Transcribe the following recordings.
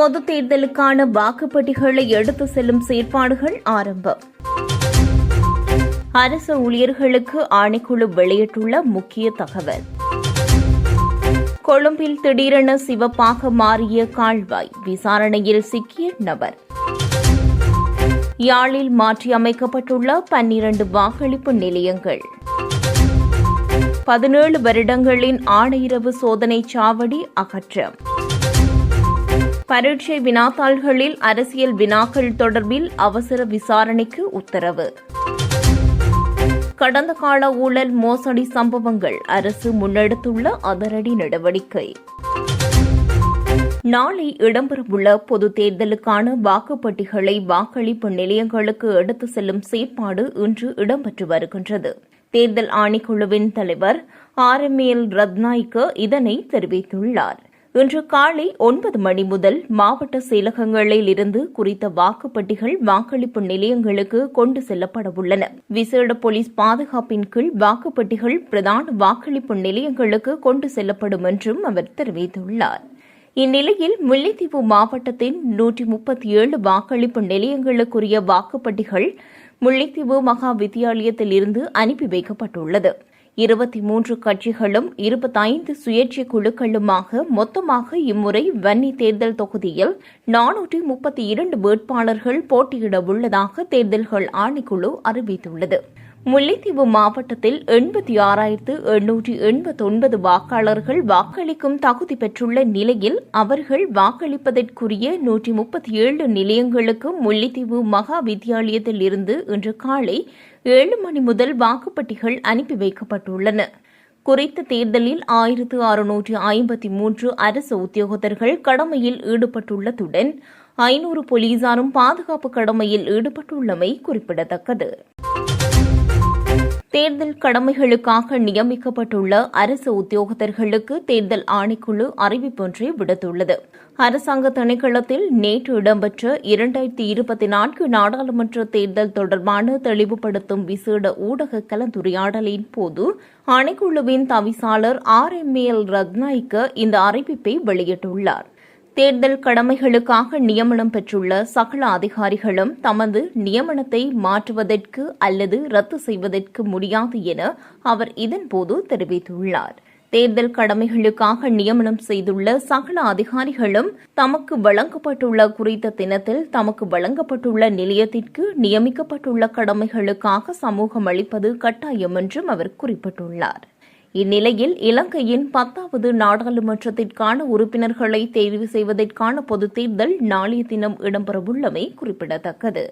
பொதுத் தேர்தலுக்கான வாக்குப்பெட்டிகளை எடுத்து செல்லும் செயற்பாடுகள் ஆரம்பம். அரசு ஊழியர்களுக்கு ஆணைக்குழு வெளியிட்டுள்ள முக்கிய தகவல். கொழும்பில் திடீரென சிவப்பாக மாறிய கால்வாய் விசாரணையில் சிக்கிய நபர். யாழில் மாற்றியமைக்கப்பட்டுள்ள பன்னிரண்டு வாக்களிப்பு நிலையங்கள். பதினேழு வருடங்களின் ஆணையிரவு சோதனை சாவடி அகற்றம். பரீட்சை வினாத்தாள்களில் அரசியல் வினாக்கள் தொடர்பில் அவசர விசாரணைக்கு உத்தரவு. கடந்த கால ஊழல் மோசடி சம்பவங்கள் அரசு முன்னெடுத்துள்ள அதிரடி நடவடிக்கை. நாளை இடம்பெறவுள்ள பொதுத் தேர்தலுக்கான வாக்குப்பட்டிகளை வாக்களிப்பு நிலையங்களுக்கு எடுத்து செல்லும் செயற்பாடு இன்று இடம்பெற்று வருகின்றது. தேர்தல் ஆணைக்குழுவின் தலைவர் ஆர் எம் எல் ரத்நாய்க்கு இதனை தெரிவித்துள்ளார். இன்று காலை ஒன்பது மணி முதல் மாவட்ட செயலகங்களில் இருந்து குறித்த வாக்குப்பட்டிகள் வாக்களிப்பு நிலையங்களுக்கு கொண்டு செல்லப்படவுள்ளன விசேட போலீஸ் பாதுகாப்பின் கீழ் வாக்குப்பட்டிகள் பிரதான வாக்களிப்பு நிலையங்களுக்கு கொண்டு செல்லப்படும் என்றும் அவர் தெரிவித்துள்ளார். இந்நிலையில் முல்லைத்தீவு மாவட்டத்தின் நூற்றி முப்பத்தி ஏழு வாக்களிப்பு நிலையங்களுக்குரிய வாக்குப்பட்டிகள் முல்லைத்தீவு மகா வித்தியாலயத்தில் இருந்து அனுப்பி வைக்கப்பட்டுள்ளது. இருபத்தி மூன்று கட்சிகளும் இருபத்தைந்து சுயேட்சை குழுக்களுமாக மொத்தமாக இம்முறை வன்னி தேர்தல் தொகுதியில் நானூற்றி முப்பத்தி இரண்டு வேட்பாளர்கள் போட்டியிட உள்ளதாக தேர்தல்கள் ஆணைக்குழு அறிவித்துள்ளது. முல்லைத்தீவு மாவட்டத்தில் எண்பத்தி ஆறாயிரத்து எண்ணூற்றி எண்பத்தொன்பது வாக்காளர்கள் வாக்களிக்கும் தகுதி பெற்றுள்ள நிலையில் அவர்கள் வாக்களிப்பதற்குரிய நூற்றி முப்பத்தி ஏழு நிலையங்களுக்கு முல்லைத்தீவு மகா வித்தியாலயத்தில் இருந்து இன்று காலை ஏழு மணி முதல் வாக்குப்பட்டிகள் அனுப்பி வைக்கப்பட்டுள்ளன. குறித்த தேர்தலில் ஆயிரத்து அறுநூற்று ஐம்பத்தி மூன்று அரசு உத்தியோகத்தர்கள் கடமையில் ஈடுபட்டுள்ளதுடன் ஐநூறு போலீசாரும் பாதுகாப்பு கடமையில் ஈடுபட்டுள்ளமை குறிப்பிடத்தக்கது. தேர்தல் கடமைகளுக்காக நியமிக்கப்பட்டுள்ள அரசு உத்தியோகத்தர்களுக்கு தேர்தல் ஆணைக்குழு அறிவிப்பொன்றை விடுத்துள்ளது. அரசாங்க திணைக்களத்தில் நேற்று இடம்பெற்ற இரண்டாயிரத்தி இருபத்தி நான்கு நாடாளுமன்ற தேர்தல் தொடர்பான தெளிவுபடுத்தும் விசேட ஊடக கலந்துரையாடலின் போது ஆணைக்குழுவின் தவிசாளர் ஆர் எம் எல் ரத்நாய்க்கு இந்த அறிவிப்பை வெளியிட்டுள்ளார். தேர்தல் கடமைகளுக்காக நியமனம் பெற்றுள்ள சகல அதிகாரிகளும் தமது நியமனத்தை மாற்றுவதற்கு அல்லது ரத்து செய்வதற்கு முடியாது என அவர் இதன்போது தெரிவித்துள்ளார். தேர்தல் கடமைகளுக்காக நியமனம் செய்துள்ள சகல அதிகாரிகளும் தமக்கு வழங்கப்பட்டுள்ள குறித்த தினத்தில் தமக்கு வழங்கப்பட்டுள்ள நிலையத்திற்கு நியமிக்கப்பட்டுள்ள கடமைகளுக்காக சமூகம் அளிப்பது கட்டாயம் என்றும் அவர் குறிப்பிட்டுள்ளார். இந்நிலையில் இலங்கையின் பத்தாவது நாடாளுமன்றத்திற்கான உறுப்பினர்களை தேர்வு செய்வதற்கான பொதுத் தேர்தல் நாளைய தினம் இடம்பெறவுள்ளமை குறிப்பிடத்தக்கது.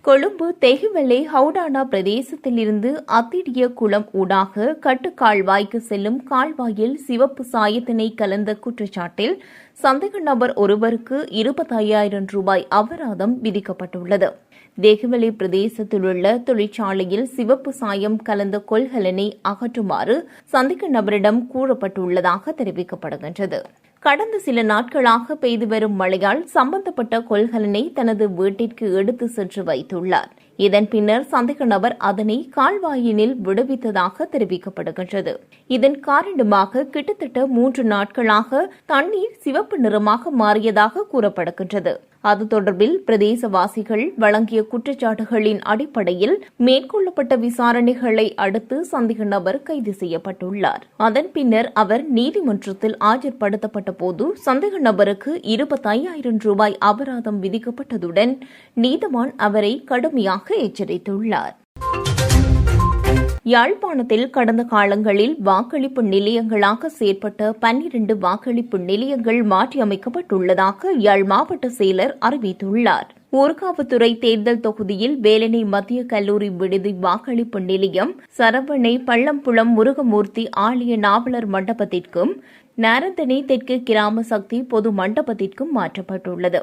கொழும்பு தெஹிவெல்லை ஹவுடானா பிரதேசத்திலிருந்து அத்திடிய குளம் ஊடாக கட்டுக்கால்வாய்க்கு செல்லும் கால்வாயில் சிவப்பு சாயத்தினை கலந்த குற்றச்சாட்டில் சந்தேக நபர் ஒருவருக்கு இருபத்தையாயிரம் ரூபாய் அபராதம் விதிக்கப்பட்டுள்ளது. தேகவெளி பிரதேசத்தில் உள்ள தொழிற்சாலையில் சிவப்பு சாயம் கலந்த கொள்கலனை அகற்றுமாறு சந்தேக நபரிடம் கூறப்பட்டுள்ளதாக தெரிவிக்கப்படுகின்றது. கடந்த சில நாட்களாக பெய்து வரும் மழையால் சம்பந்தப்பட்ட கொள்கலனை தனது வீட்டிற்கு எடுத்து சென்று வைத்துள்ளார். இதன் பின்னர் சந்தேக நபர் அதனை கால்வாயினில் விடுவித்ததாக தெரிவிக்கப்படுகின்றது. இதன் காரணமாக கிட்டத்தட்ட மூன்று நாட்களாக தண்ணீர் சிவப்பு நிறமாக மாறியதாக கூறப்படுகின்றது. அது தொடர்பில் பிரதேசவாசிகள் வழங்கிய குற்றச்சாட்டுகளின் அடிப்படையில் மேற்கொள்ளப்பட்ட விசாரணைகளை அடுத்து சந்தேக நபர் கைது செய்யப்பட்டுள்ளார். அதன் பின்னர் அவர் நீதிமன்றத்தில் ஆஜர்படுத்தப்பட்ட போது சந்தேக நபருக்கு இருபத்தையாயிரம் ரூபாய் அபராதம் விதிக்கப்பட்டதுடன் நீதவான் அவரை கடுமையாக எச்சரித்துள்ளார். யாழ்ப்பாணத்தில் கடந்த காலங்களில் வாக்களிப்பு நிலையங்களாக செயற்பட்ட பன்னிரண்டு வாக்களிப்பு நிலையங்கள் மாற்றியமைக்கப்பட்டுள்ளதாக யாழ் மாவட்ட செயலர் அறிவித்துள்ளார். ஊர்காவுத்துறை தேர்தல் தொகுதியில் வேலனை மத்திய கல்லூரி விடுதி வாக்களிப்பு நிலையம் சரவணை பள்ளம்புளம் முருகமூர்த்தி ஆலய நாவலர் மண்டபத்திற்கும் நாரந்தனை தெற்கு கிராம சக்தி பொது மண்டபத்திற்கும் மாற்றப்பட்டுள்ளது.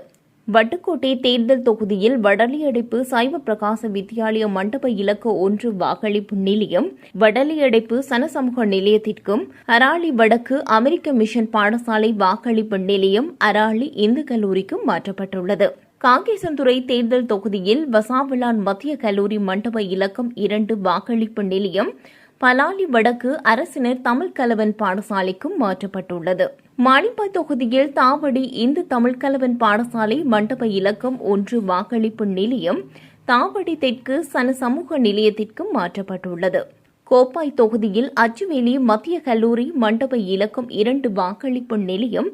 வட்டுக்கோட்டை தேர்தல் தொகுதியில் வடலியடைப்பு சைவ பிரகாச வித்தியாலய மண்டப இலக்கு ஒன்று வாக்களிப்பு நிலையம் வடலியடைப்பு சனசமூக நிலையத்திற்கும் அராளி வடக்கு அமெரிக்க மிஷன் பாடசாலை வாக்களிப்பு நிலையம் அராளி இந்து கல்லூரிக்கும் மாற்றப்பட்டுள்ளது. காங்கேசன்துறை தேர்தல் தொகுதியில் வசாவிளான் மத்திய கல்லூரி மண்டப இலக்கம் இரண்டு வாக்களிப்பு நிலையம் பலாலி வடக்கு அரசினர் தமிழ் கலவன் பாடசாலைக்கும் மாற்றப்பட்டுள்ளது. மாணிப்பா தொகுதியில் தாவடி இந்து தமிழ் கலவன் பாடசாலை மண்டப இலக்கம் ஒன்று வாக்களிப்பு நிலையம் தாவடி தெற்கு சன சமூக நிலையத்திற்கும் மாற்றப்பட்டுள்ளது. கோப்பாய் தொகுதியில் அச்சுவேலி மத்திய கல்லூரி மண்டப இலக்கம் இரண்டு வாக்களிப்பு நிலையம்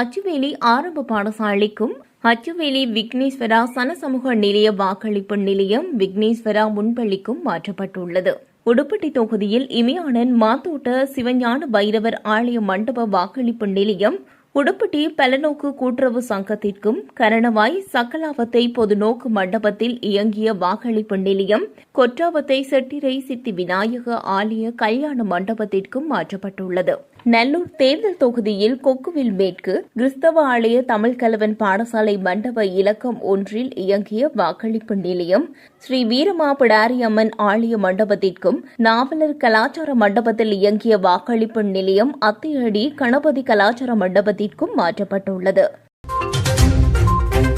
அச்சுவேலி ஆரம்ப பாடசாலைக்கும் அச்சுவேலி விக்னேஸ்வரா சனசமூக நிலைய வாக்களிப்பு நிலையம் விக்னேஸ்வரா முன்பள்ளிக்கும் மாற்றப்பட்டுள்ளது. உடுப்பட்டி தொகுதியில் இமயானன் மாத்தோட்ட சிவஞான பைரவர் ஆலய மண்டப வாக்களிப்பு நிலையம் உடுப்பட்டி பலநோக்கு கூட்டுறவு சங்கத்திற்கும் கரணவாய் சக்கலாவத்தை பொதுநோக்கு மண்டபத்தில் இயங்கிய வாக்களிப்பு நிலையம் கொற்றாவத்தை செட்டிரை சித்தி விநாயக ஆலய கல்யாண மண்டபத்திற்கும் மாற்றப்பட்டுள்ளது. நல்லூர் தேர்தல் தொகுதியில் கொக்குவில் மேற்கு கிறிஸ்தவ ஆலய தமிழ் கலவன் பாடசாலை மண்டப இலக்கம் ஒன்றில் இயங்கிய வாக்களிப்பு நிலையம் ஸ்ரீ வீரமாபிடாரி அம்மன் ஆலய மண்டபத்திற்கும் நாவலர் கலாச்சார மண்டபத்தில் இயங்கிய வாக்களிப்பு நிலையம் அத்தியடி கணபதி கலாச்சார மண்டபத்திற்கும் மாற்றப்பட்டுள்ளது.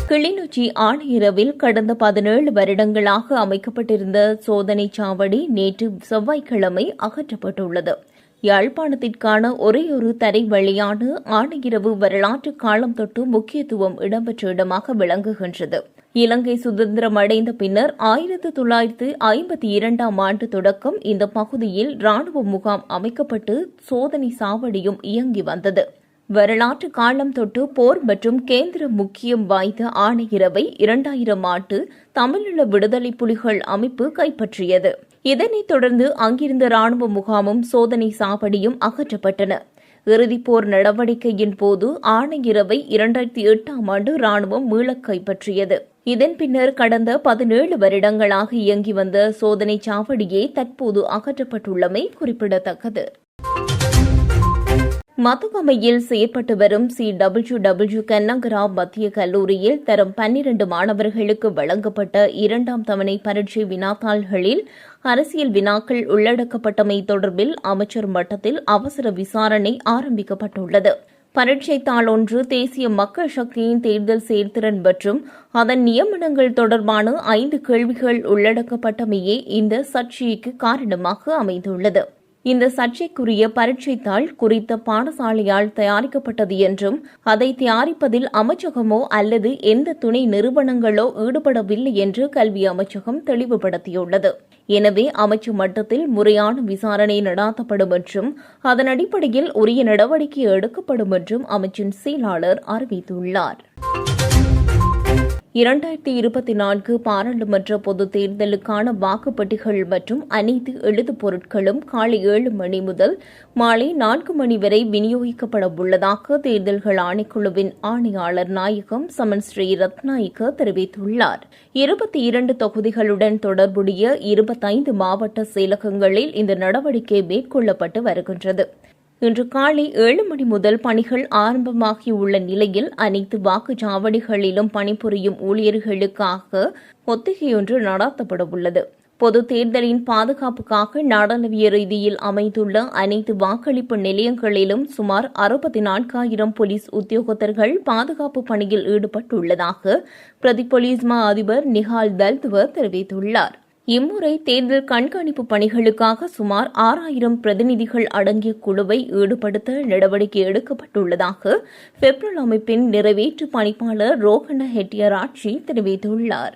கிளிநொச்சி ஆணையரவில் கடந்த பதினேழு வருடங்களாக அமைக்கப்பட்டிருந்த சோதனைச் சாவடி நேற்று செவ்வாய்க்கிழமை அகற்றப்பட்டுள்ளது. யாழ்ப்பாணத்திற்கான ஒரேயொரு தரை வழியான ஆணையிரவு வரலாற்று காலம் தொட்டு முக்கியத்துவம் இடம்பெற்ற இடமாக விளங்குகின்றது. இலங்கை சுதந்திரம் அடைந்த பின்னர் ஆயிரத்து தொள்ளாயிரத்து ஐம்பத்தி இரண்டாம் ஆண்டு தொடக்கம் இந்த பகுதியில் ராணுவ முகாம் அமைக்கப்பட்டு சோதனை சாவடியும் இயங்கி வந்தது. வரலாற்று காலம் தொட்டு போர் மற்றும் கேந்திர முக்கியம் வாய்ந்த ஆணையிரவை இரண்டாயிரம் ஆண்டு தமிழீழ விடுதலை புலிகள் அமைப்பு கைப்பற்றியது. இதனைத் தொடர்ந்து அங்கிருந்த ராணுவ முகாமும் சோதனை சாவடியும் அகற்றப்பட்டன. இறுதிப்போர் நடவடிக்கையின் போது ஆணையிரவை இரண்டாயிரத்தி எட்டாம் ஆண்டு ராணுவம் மீளக் கைப்பற்றியது. இதன் பின்னர் கடந்த பதினேழு வருடங்களாக இயங்கி வந்த சோதனை சாவடியே தற்போது அகற்றப்பட்டுள்ளமை குறிப்பிடத்தக்கது. மதுவமையில் செயற்பட்டு வரும் சி டபிள்யூ டபிள்யூ கன்னங்கரா மத்திய கல்லூரியில் தரும் பன்னிரண்டு மாணவர்களுக்கு வழங்கப்பட்ட இரண்டாம் தவணை பரீட்சை வினாத்தாள்களில் அரசியல் வினாக்கள் உள்ளடக்கப்பட்டமை தொடர்பில் அமைச்சர் மட்டத்தில் அவசர விசாரணை ஆரம்பிக்கப்பட்டுள்ளது. பரீட்சை தாள் ஒன்று தேசிய மக்கள் சக்தியின் தேர்தல் செயல்திறன் மற்றும் அதன் நியமனங்கள் தொடர்பான ஐந்து கேள்விகள் உள்ளடக்கப்பட்டமையே இந்த சர்ச்சைக்கு காரணமாக அமைந்துள்ளது. இந்த சர்ச்சைக்குரிய பரீட்சைத்தாள் குறித்த பாடசாலையால் தயாரிக்கப்பட்டது என்றும் அதை தயாரிப்பதில் அமைச்சகமோ அல்லது எந்த துணை நிறுவனங்களோ ஈடுபடவில்லை என்று கல்வி அமைச்சகம் தெளிவுபடுத்தியுள்ளது. எனவே அமைச்சு மட்டத்தில் முறையான விசாரணை நடாத்தப்படும் என்றும் அதன் அடிப்படையில் உரிய நடவடிக்கை எடுக்கப்படும் என்றும் அமைச்சின் செயலாளர் அறிவித்துள்ளார். இரண்டாயிரத்தி இருபத்தி நான்கு பாராளுமன்ற பொதுத் தேர்தலுக்கான வாக்குப்பட்டிகள் மற்றும் அனைத்து எழுதுப் பொருட்களும் காலை ஏழு மணி முதல் மாலை நான்கு மணி வரை விநியோகிக்கப்பட உள்ளதாக தேர்தல்கள் ஆணைக்குழுவின் ஆணையாளர் நாயகம் சமன் ஸ்ரீ ரத்நாயக்க தெரிவித்துள்ளார். இருபத்தி இரண்டு தொகுதிகளுடன் தொடர்புடைய இருபத்தைந்து மாவட்ட செயலகங்களில் இந்த நடவடிக்கை மேற்கொள்ளப்பட்டு வருகின்றது. இன்று காலை ஏழு மணி முதல் பணிகள் ஆரம்பமாகியுள்ள நிலையில் அனைத்து வாக்குச்சாவடிகளிலும் பணிபுரியும் ஊழியர்களுக்காக ஒத்திகையொன்று நடாத்தப்பட உள்ளது. பொது தேர்தலின் பாதுகாப்புக்காக நாடளவிய ரீதியில் அமைந்துள்ள அனைத்து வாக்களிப்பு நிலையங்களிலும் சுமார் அறுபத்தி நான்காயிரம் போலீஸ் உத்தியோகத்தர்கள் பாதுகாப்பு பணியில் ஈடுபட்டுள்ளதாக பிரதி போலீஸ் மா அதிபர் நிஹால் தல்துவர் தெரிவித்துள்ளார். இம்முறை தேர்தல் கண்காணிப்பு பணிகளுக்காக சுமார் ஆறாயிரம் பிரதிநிதிகள் அடங்கிய குழுவை ஈடுபடுத்த நடவடிக்கை எடுக்கப்பட்டுள்ளதாக பெப்ரல் அமைப்பின் நிறைவேற்று பணிப்பாளர் ரோஹண ஹெட்டியராட்சி தெரிவித்துள்ளார்.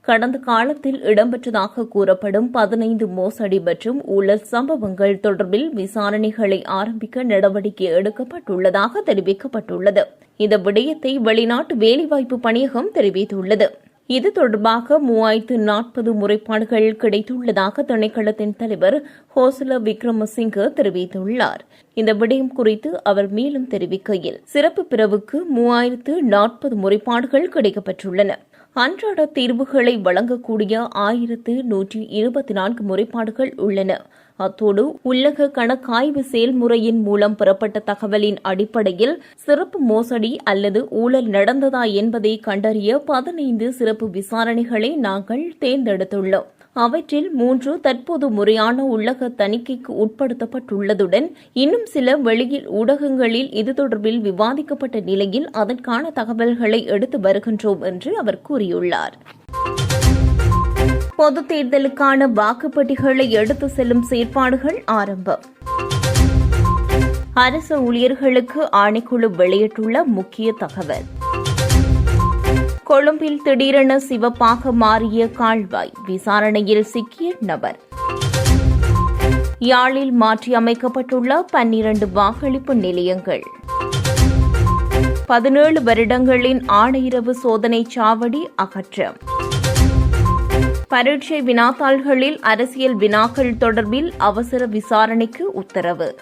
கடந்த காலத்தில் இடம்பெற்றதாக கூறப்படும் பதினைந்து மோசடி மற்றும் ஊழல் சம்பவங்கள் தொடர்பில் விசாரணைகளை ஆரம்பிக்க நடவடிக்கை எடுக்கப்பட்டுள்ளதாக தெரிவிக்கப்பட்டுள்ளது. இந்த விடயத்தை வெளிநாட்டு வேலைவாய்ப்பு பணியகம் தெரிவித்துள்ளது. இது தொடர்பாக மூவாயிரத்து நாற்பது முறைப்பாடுகள் கிடைத்துள்ளதாக திணைக்களத்தின் தலைவர் ஹோசல விக்ரமசிங்க தெரிவித்துள்ளார். இந்த விடயம் குறித்து அவர் மேலும் தெரிவிக்கையில் சிறப்பு பிரிவுக்கு மூவாயிரத்து நாற்பது முறைப்பாடுகள் கிடைக்கப்பெற்றுள்ளன. அன்றாட தீர்வுகளை வழங்கக்கூடிய ஆயிரத்து நூற்றி இருபத்தி நான்கு முறைப்பாடுகள் உள்ளன. அத்தோடு உள்ளக கணக்காய்வு செயல்முறையின் மூலம் பெறப்பட்ட தகவலின் அடிப்படையில் சிறப்பு மோசடி அல்லது ஊழல் நடந்ததா என்பதை கண்டறிய பதினைந்து சிறப்பு விசாரணைகளை நாங்கள் தேர்ந்தெடுத்துள்ளோம். அவற்றில் மூன்று தற்போது முறையான உள்ளக தணிக்கைக்கு உட்படுத்தப்பட்டுள்ளதுடன் இன்னும் சில வெளியில் ஊடகங்களில் இது தொடர்பில் விவாதிக்கப்பட்ட நிலையில் அதற்கான தகவல்களை எடுத்து வருகின்றோம் என்று அவர் கூறியுள்ளார். பொது தேர்தலுக்கான வாக்குப்பெட்டிகளை எடுத்து செல்லும் செயற்பாடுகள் ஆரம்பம். அரசு ஊழியர்களுக்கு ஆணைக்குழு வெளியிட்டுள்ள முக்கிய தகவல். கொழும்பில் திடீரென சிவப்பாக மாறிய கால்வாய் விசாரணையில் சிக்கிய நபர். யாழில் மாற்றியமைக்கப்பட்டுள்ள பன்னிரண்டு வாக்களிப்பு நிலையங்கள். பதினேழு வருடங்களின் ஆணையிரவு சோதனை சாவடி அகற்றம். பரீட்சை வினாத்தாள்களில் அரசியல் வினாக்கள் தொடர்பில் அவசர விசாரணைக்கு உத்தரவு.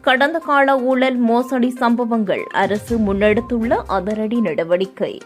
கடந்த கால ஊழல் மோசடி சம்பவங்கள் அரசு முன்னெடுத்துள்ள அதிரடி நடவடிக்கை.